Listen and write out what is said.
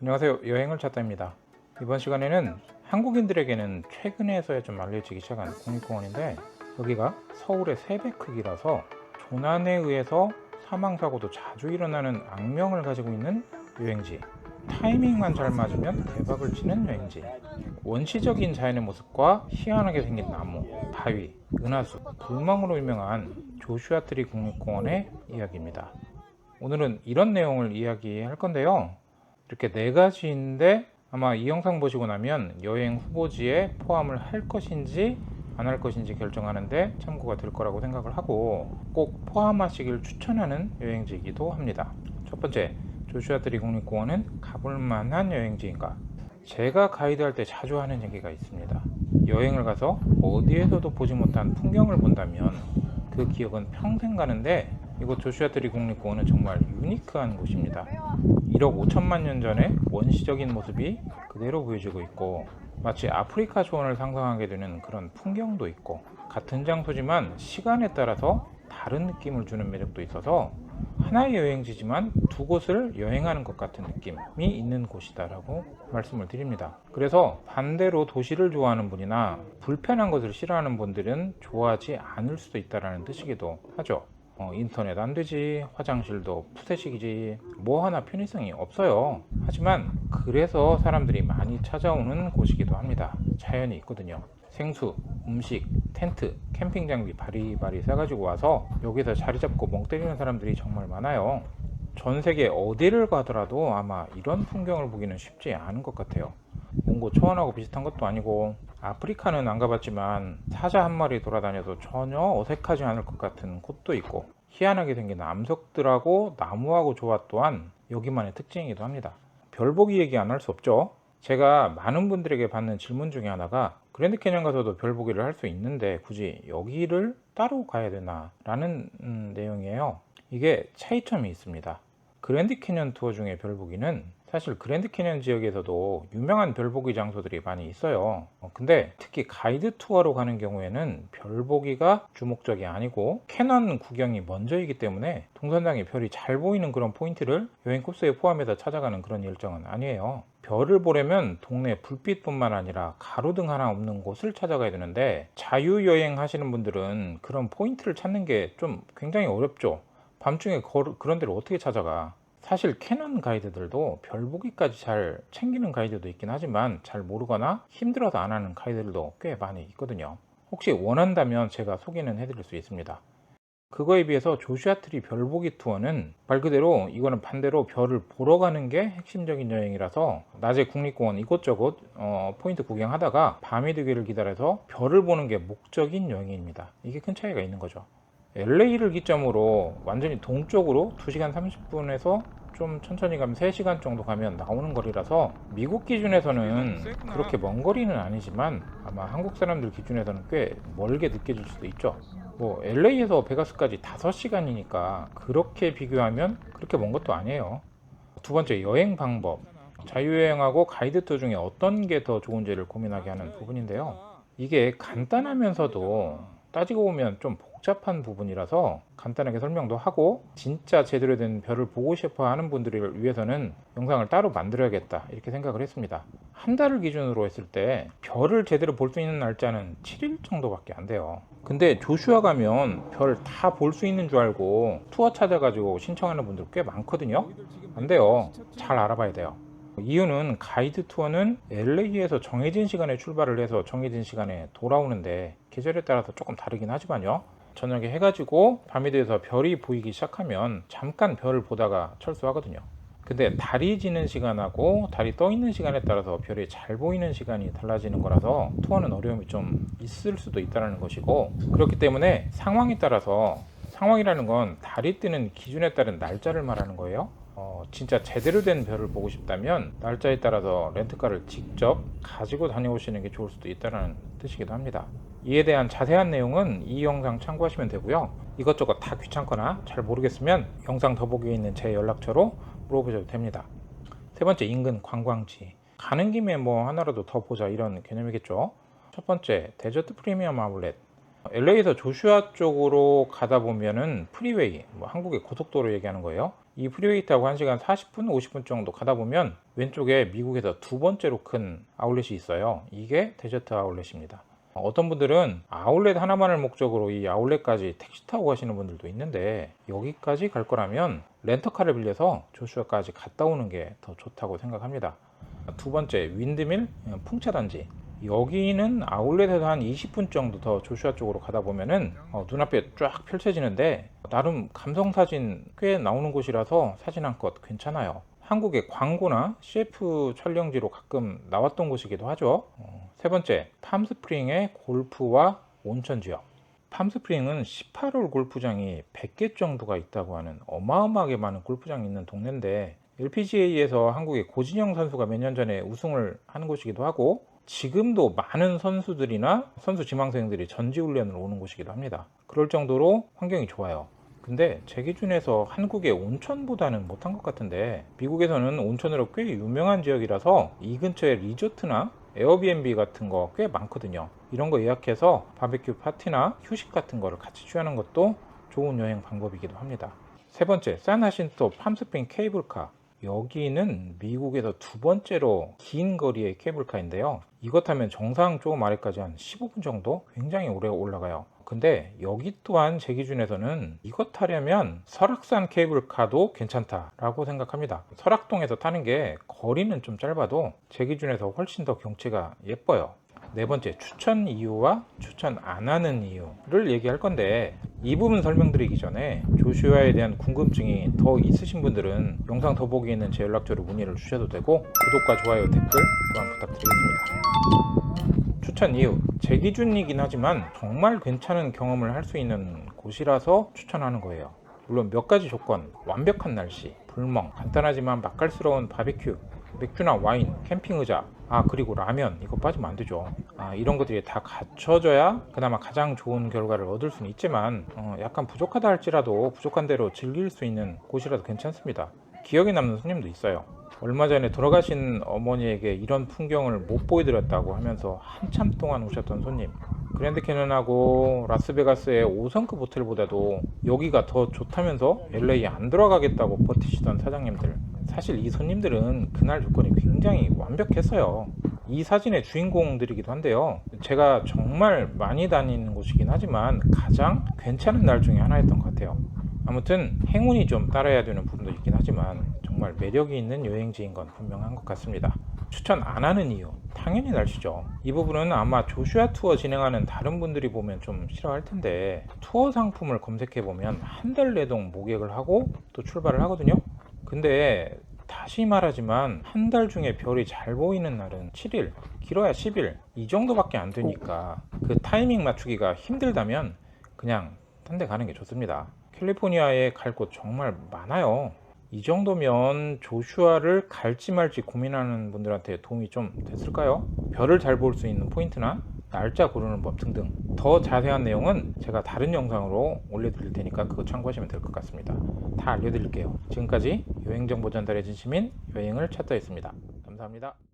안녕하세요. 여행을 찾다입니다. 이번 시간에는 한국인들에게는 최근에서야 좀 알려지기 시작한 국립공원인데 여기가 서울의 3배 크기라서 조난에 의해서 사망사고도 자주 일어나는 악명을 가지고 있는 여행지. 타이밍만 잘 맞으면 대박을 치는 여행지. 원시적인 자연의 모습과 희한하게 생긴 나무, 바위, 은하수, 불망으로 유명한 조슈아 트리 국립공원의 이야기입니다. 오늘은 이런 내용을 이야기할 건데요 이렇게 네 가지인데 아마 이 영상 보시고 나면 여행 후보지에 포함을 할 것인지 안 할 것인지 결정하는데 참고가 될 거라고 생각을 하고 꼭 포함하시길 추천하는 여행지이기도 합니다. 첫 번째, 조슈아트리 국립공원은 가볼 만한 여행지인가? 제가 가이드할 때 자주 하는 얘기가 있습니다. 여행을 가서 어디에서도 보지 못한 풍경을 본다면 그 기억은 평생 가는데 이곳 조슈아트리 국립공원은 정말 유니크한 곳입니다. 1억 5천만 년 전의 원시적인 모습이 그대로 보여지고 있고 마치 아프리카 초원을 상상하게 되는 그런 풍경도 있고 같은 장소지만 시간에 따라서 다른 느낌을 주는 매력도 있어서 하나의 여행지지만 두 곳을 여행하는 것 같은 느낌이 있는 곳이다라고 말씀을 드립니다. 그래서 반대로 도시를 좋아하는 분이나 불편한 것을 싫어하는 분들은 좋아하지 않을 수도 있다라는 뜻이기도 하죠. 어, 인터넷 안 되지, 화장실도 푸세식이지, 뭐 하나 편의성이 없어요. 하지만 그래서 사람들이 많이 찾아오는 곳이기도 합니다. 자연이 있거든요. 생수, 음식, 텐트, 캠핑 장비 바리바리 싸가지고 와서 여기서 자리 잡고 멍 때리는 사람들이 정말 많아요. 전 세계 어디를 가더라도 아마 이런 풍경을 보기는 쉽지 않은 것 같아요. 몽고 초원하고 비슷한 것도 아니고 아프리카는 안 가봤지만 사자 한 마리 돌아다녀도 전혀 어색하지 않을 것 같은 곳도 있고 희한하게 생긴 암석들하고 나무하고 조화 또한 여기만의 특징이기도 합니다. 별보기 얘기 안 할 수 없죠. 제가 많은 분들에게 받는 질문 중에 하나가 그랜드 캐년 가서도 별보기를 할 수 있는데 굳이 여기를 따로 가야 되나 라는 음, 내용이에요. 이게 차이점이 있습니다. 그랜드 캐년 투어 중에 별보기는 사실 그랜드 캐년 지역에서도 유명한 별보기 장소들이 많이 있어요. 어, 근데 특히 가이드 투어로 가는 경우에는 별보기가 주목적이 아니고 캐넌 구경이 먼저이기 때문에 동선장에 별이 잘 보이는 그런 포인트를 여행 코스에 포함해서 찾아가는 그런 일정은 아니에요. 별을 보려면 동네 불빛뿐만 아니라 가로등 하나 없는 곳을 찾아가야 되는데 자유여행 하시는 분들은 그런 포인트를 찾는 게 좀 굉장히 어렵죠. 밤중에 거- 그런 데를 어떻게 찾아가? 사실 캐논 가이드들도 별 보기까지 잘 챙기는 가이드도 있긴 하지만 잘 모르거나 힘들어서 안 하는 가이드들도 꽤 많이 있거든요. 혹시 원한다면 제가 소개는 해드릴 수 있습니다. 그거에 비해서 조슈아트리 별보기 투어는 말 그대로 이거는 반대로 별을 보러 가는 게 핵심적인 여행이라서 낮에 국립공원 이곳저곳 어, 포인트 구경하다가 밤이 되기를 기다려서 별을 보는 게 목적인 여행입니다. 이게 큰 차이가 있는 거죠. LA를 기점으로 완전히 동쪽으로 2시간 30분에서 좀 천천히 가면 3시간 정도 가면 나오는 거리라서 미국 기준에서는 그렇게 먼 거리는 아니지만 아마 한국 사람들 기준에서는 꽤 멀게 느껴질 수도 있죠. 뭐 LA에서 베가스까지 5시간이니까 그렇게 비교하면 그렇게 먼 것도 아니에요. 두 번째 여행 방법. 자유여행하고 가이드 투어 중에 어떤 게 더 좋은지를 고민하게 하는 부분인데요. 이게 간단하면서도 따지고 보면 좀 복잡한 부분이라서 간단하게 설명도 하고 진짜 제대로 된 별을 보고 싶어 하는 분들을 위해서는 영상을 따로 만들어야겠다 이렇게 생각을 했습니다. 한 달을 기준으로 했을 때 별을 제대로 볼 수 있는 날짜는 7일 정도밖에 안 돼요. 근데 조슈아 가면 별 다 볼 수 있는 줄 알고 투어 찾아가지고 신청하는 분들 꽤 많거든요. 안 돼요. 잘 알아봐야 돼요. 이유는 가이드 투어는 LA에서 정해진 시간에 출발을 해서 정해진 시간에 돌아오는데 계절에 따라서 조금 다르긴 하지만요. 저녁에 해가지고 밤이 돼서 별이 보이기 시작하면 잠깐 별을 보다가 철수하거든요. 근데 달이 지는 시간하고 달이 떠 있는 시간에 따라서 별이 잘 보이는 시간이 달라지는 거라서 투어는 어려움이 좀 있을 수도 있다는 것이고 그렇기 때문에 상황에 따라서 상황이라는 건 달이 뜨는 기준에 따른 날짜를 말하는 거예요. 어, 진짜 제대로 된 별을 보고 싶다면 날짜에 따라서 렌트카를 직접 가지고 다녀오시는 게 좋을 수도 있다는 뜻이기도 합니다. 이에 대한 자세한 내용은 이 영상 참고하시면 되고요. 이것저것 다 귀찮거나 잘 모르겠으면 영상 더보기에 있는 제 연락처로 물어보셔도 됩니다. 세 번째 인근 관광지. 가는 김에 뭐 하나라도 더 보자 이런 개념이겠죠. 첫 번째 데저트 프리미엄 아울렛. LA에서 조슈아 쪽으로 가다 보면은 프리웨이, 뭐 한국의 고속도로 얘기하는 거예요. 이 프리웨이 타고 1시간 40분, 50분 정도 가다 보면 왼쪽에 미국에서 두 번째로 큰 아울렛이 있어요. 이게 데저트 아울렛입니다. 어떤 분들은 아울렛 하나만을 목적으로 이 아울렛까지 택시 타고 가시는 분들도 있는데 여기까지 갈 거라면 렌터카를 빌려서 조슈아까지 갔다 오는 게 더 좋다고 생각합니다. 두 번째 윈드밀 풍차단지 여기는 아울렛에서 한 20분 정도 더 조슈아 쪽으로 가다 보면은 어, 눈앞에 쫙 펼쳐지는데 나름 감성 사진 꽤 나오는 곳이라서 사진 한 컷 괜찮아요. 한국의 광고나 CF 촬영지로 가끔 나왔던 곳이기도 하죠. 어, 세 번째 팜스프링의 골프와 온천 지역. 팜스프링은 18홀 골프장이 100개 정도가 있다고 하는 어마어마하게 많은 골프장이 있는 동네인데 LPGA에서 한국의 고진영 선수가 몇 년 전에 우승을 하는 곳이기도 하고 지금도 많은 선수들이나 선수 지망생들이 전지훈련을 오는 곳이기도 합니다. 그럴 정도로 환경이 좋아요. 근데 제 기준에서 한국의 온천보다는 못한 것 같은데 미국에서는 온천으로 꽤 유명한 지역이라서 이 근처에 리조트나 에어비앤비 같은 거 꽤 많거든요. 이런 거 예약해서 바베큐 파티나 휴식 같은 거를 같이 취하는 것도 좋은 여행 방법이기도 합니다. 세 번째, 산하신토 팜스프링 케이블카. 여기는 미국에서 두 번째로 긴 거리의 케이블카인데요. 이것 타면 정상 조금 아래까지 한 15분 정도 굉장히 오래 올라가요. 근데 여기 또한 제 기준에서는 이것 타려면 설악산 케이블카도 괜찮다라고 생각합니다. 설악동에서 타는 게 거리는 좀 짧아도 제 기준에서 훨씬 더 경치가 예뻐요. 네 번째 추천 이유와 추천 안 하는 이유를 얘기할 건데 이 부분 설명드리기 전에 조슈아에 대한 궁금증이 더 있으신 분들은 영상 더보기에 제 연락처로 문의를 주셔도 되고 구독과 좋아요 댓글 또한 부탁드리겠습니다. 추천 이유 제 기준이긴 하지만 정말 괜찮은 경험을 할 수 있는 곳이라서 추천하는 거예요. 물론 몇 가지 조건 완벽한 날씨 불멍 간단하지만 맛깔스러운 바비큐 맥주나 와인, 캠핑 의자, 아 그리고 라면 이거 빠지면 안 되죠. 아 이런 것들이 다 갖춰져야 그나마 가장 좋은 결과를 얻을 수는 있지만 어, 약간 부족하다 할지라도 부족한 대로 즐길 수 있는 곳이라도 괜찮습니다. 기억에 남는 손님도 있어요. 얼마 전에 돌아가신 어머니에게 이런 풍경을 못 보여드렸다고 하면서 한참 동안 오셨던 손님. 그랜드 캐년하고 라스베가스의 5성급 호텔보다도 여기가 더 좋다면서 LA 안 들어가겠다고 버티시던 사장님들. 사실 이 손님들은 그날 조건이 굉장히 완벽했어요. 이 사진의 주인공들이기도 한데요. 제가 정말 많이 다니는 곳이긴 하지만 가장 괜찮은 날 중에 하나였던 것 같아요. 아무튼 행운이 좀 따라야 되는 부분도 있긴 하지만 정말 매력이 있는 여행지인 건 분명한 것 같습니다. 추천 안 하는 이유 당연히 날씨죠. 이 부분은 아마 조슈아 투어 진행하는 다른 분들이 보면 좀 싫어할 텐데 투어 상품을 검색해 보면 한 달 내동 모객을 하고 또 출발을 하거든요. 근데 다시 말하지만 한 달 중에 별이 잘 보이는 날은 7일, 길어야 10일 이 정도밖에 안 되니까 그 타이밍 맞추기가 힘들다면 그냥 딴 데 가는 게 좋습니다. 캘리포니아에 갈 곳 정말 많아요. 이 정도면 조슈아를 갈지 말지 고민하는 분들한테 도움이 좀 됐을까요? 별을 잘 볼 수 있는 포인트나 날짜 고르는 법 등등 더 자세한 내용은 제가 다른 영상으로 올려드릴 테니까 그거 참고하시면 될 것 같습니다. 다 알려드릴게요. 지금까지 여행정보 전달의 진심인 여행을 찾다 했습니다. 감사합니다.